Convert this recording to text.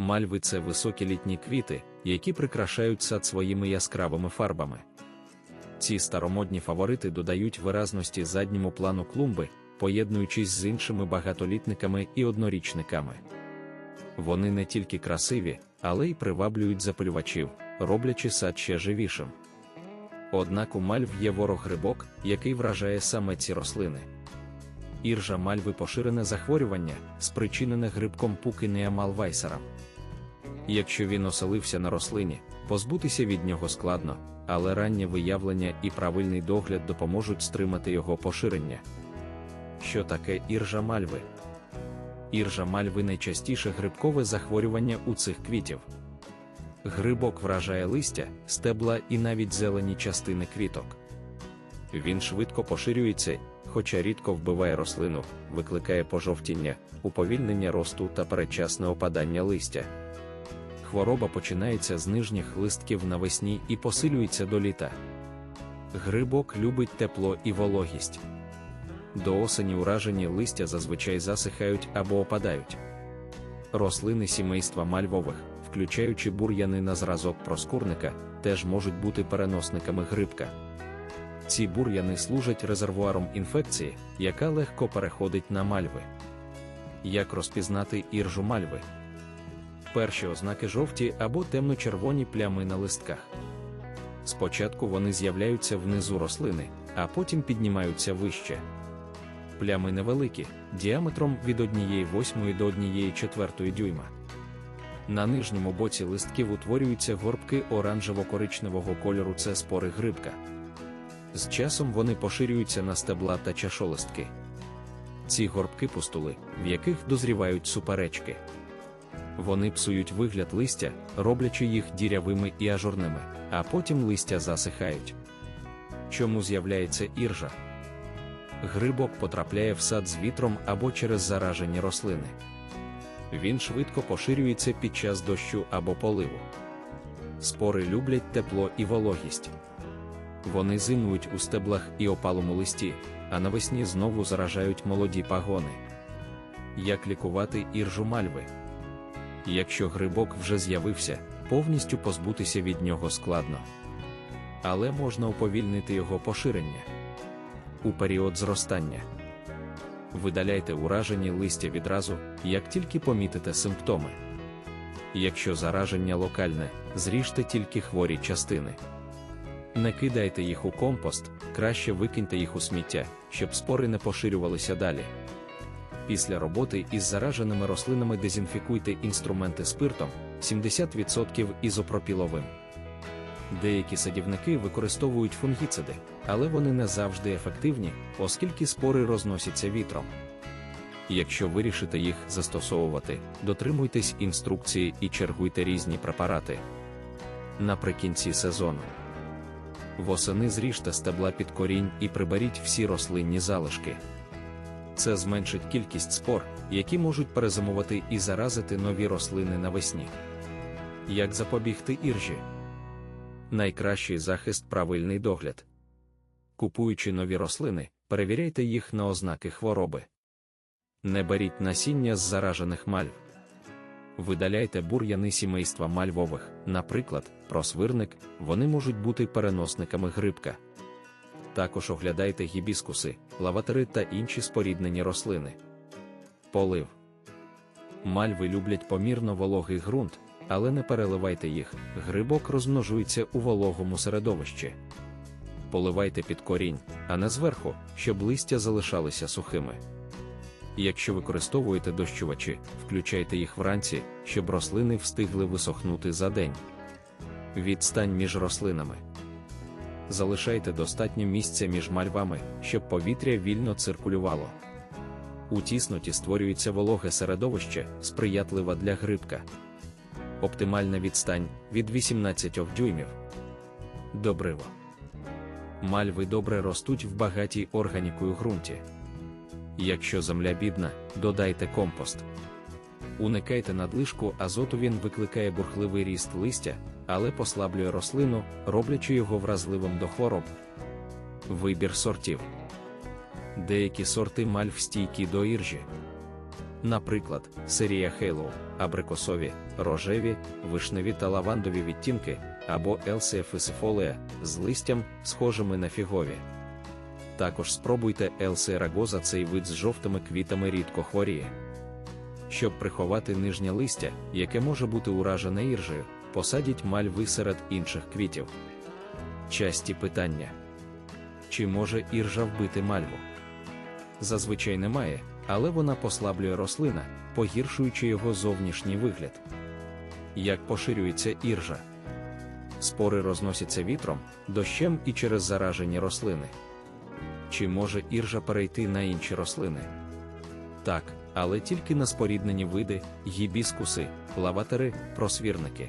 Мальви це високі літні квіти, які прикрашають сад своїми яскравими фарбами. Ці старомодні фаворити додають виразності задньому плану клумби, поєднуючись з іншими багатолітниками і однорічниками. Вони не тільки красиві, але й приваблюють запалювачів, роблячи сад ще живішим. Однак у мальв є ворог грибок, який вражає саме ці рослини. Іржа мальви поширене захворювання, спричинене грибком пукинея малвайсером. Якщо він оселився на рослині, позбутися від нього складно, але раннє виявлення і правильний догляд допоможуть стримати його поширення. Що таке іржа мальви? Іржа мальви найчастіше грибкове захворювання у цих квітів. Грибок вражає листя, стебла і навіть зелені частини квіток. Він швидко поширюється, хоча рідко вбиває рослину, викликає пожовтіння, уповільнення росту та передчасне опадання листя. Хвороба починається з нижніх листків навесні і посилюється до літа. Грибок любить тепло і вологість. До осені уражені листя зазвичай засихають або опадають. Рослини сімейства мальвових, включаючи бур'яни на зразок проскурника, теж можуть бути переносниками грибка. Ці бур'яни служать резервуаром інфекції, яка легко переходить на мальви. Як розпізнати іржу мальви? Перші ознаки жовті або темно-червоні плями на листках. Спочатку вони з'являються внизу рослини, а потім піднімаються вище. Плями невеликі, діаметром від 1,8 до 1,4 дюйма. На нижньому боці листків утворюються горбки оранжево-коричневого кольору це спори грибка. З часом вони поширюються на стебла та чашолистки. Ці горбки пустули, в яких дозрівають суперечки. Вони псують вигляд листя, роблячи їх дірявими і ажурними, а потім листя засихають. Чому з'являється іржа? Грибок потрапляє в сад з вітром або через заражені рослини. Він швидко поширюється під час дощу або поливу. Спори люблять тепло і вологість. Вони зимують у стеблах і опалому листі, а навесні знову заражають молоді пагони. Як лікувати іржу мальви? Якщо грибок вже з'явився, повністю позбутися від нього складно. Але можна уповільнити його поширення у період зростання. Видаляйте уражені листя відразу, як тільки помітите симптоми. Якщо зараження локальне, зріжте тільки хворі частини. Не кидайте їх у компост, краще викиньте їх у сміття, щоб спори не поширювалися далі. Після роботи із зараженими рослинами дезінфікуйте інструменти спиртом 70% ізопропіловим. Деякі садівники використовують фунгіциди, але вони не завжди ефективні, оскільки спори розносяться вітром. Якщо вирішите їх застосовувати, дотримуйтесь інструкції і чергуйте різні препарати. Наприкінці сезону. Восени зріжте стебла під корінь і приберіть всі рослинні залишки. Це зменшить кількість спор, які можуть перезимувати і заразити нові рослини навесні. Як запобігти іржі? Найкращий захист правильний догляд. Купуючи нові рослини, перевіряйте їх на ознаки хвороби. Не беріть насіння з заражених мальв. Видаляйте бур'яни сімейства мальвових, наприклад, просвирник, вони можуть бути переносниками грибка. Також оглядайте гібіскуси, лаватери та інші споріднені рослини. Полив. Мальви люблять помірно вологий ґрунт, але не переливайте їх, грибок розмножується у вологому середовищі. Поливайте під корінь, а не зверху, щоб листя залишалися сухими. Якщо використовуєте дощувачі, включайте їх вранці, щоб рослини встигли висохнути за день. Відстань між рослинами. Залишайте достатньо місця між мальвами, щоб повітря вільно циркулювало. У тісноті створюється вологе середовище, сприятливе для грибка. Оптимальна відстань від 18 дюймів. Добриво. Мальви добре ростуть в багатій органікою ґрунті. Якщо земля бідна, додайте компост. Уникайте надлишку азоту він викликає бурхливий ріст листя, але послаблює рослину, роблячи його вразливим до хвороб. Вибір сортів. Деякі сорти мальв стійкі до іржі. Наприклад, серія Halo, абрикосові, рожеві, вишневі та лавандові відтінки, або Elsia фисифолія з листям, схожими на фігові. Також спробуйте Elsia рагоза цей вид з жовтими квітами рідко хворіє. Щоб приховати нижнє листя, яке може бути уражене іржею, посадіть мальви серед інших квітів. Часті питання: чи може іржа вбити мальву? Зазвичай немає, але вона послаблює рослина, погіршуючи його зовнішній вигляд. Як поширюється іржа? Спори розносяться вітром, дощем і через заражені рослини. Чи може іржа перейти на інші рослини? Так, але тільки на споріднені види, гібіскуси, лаватери, просвірники.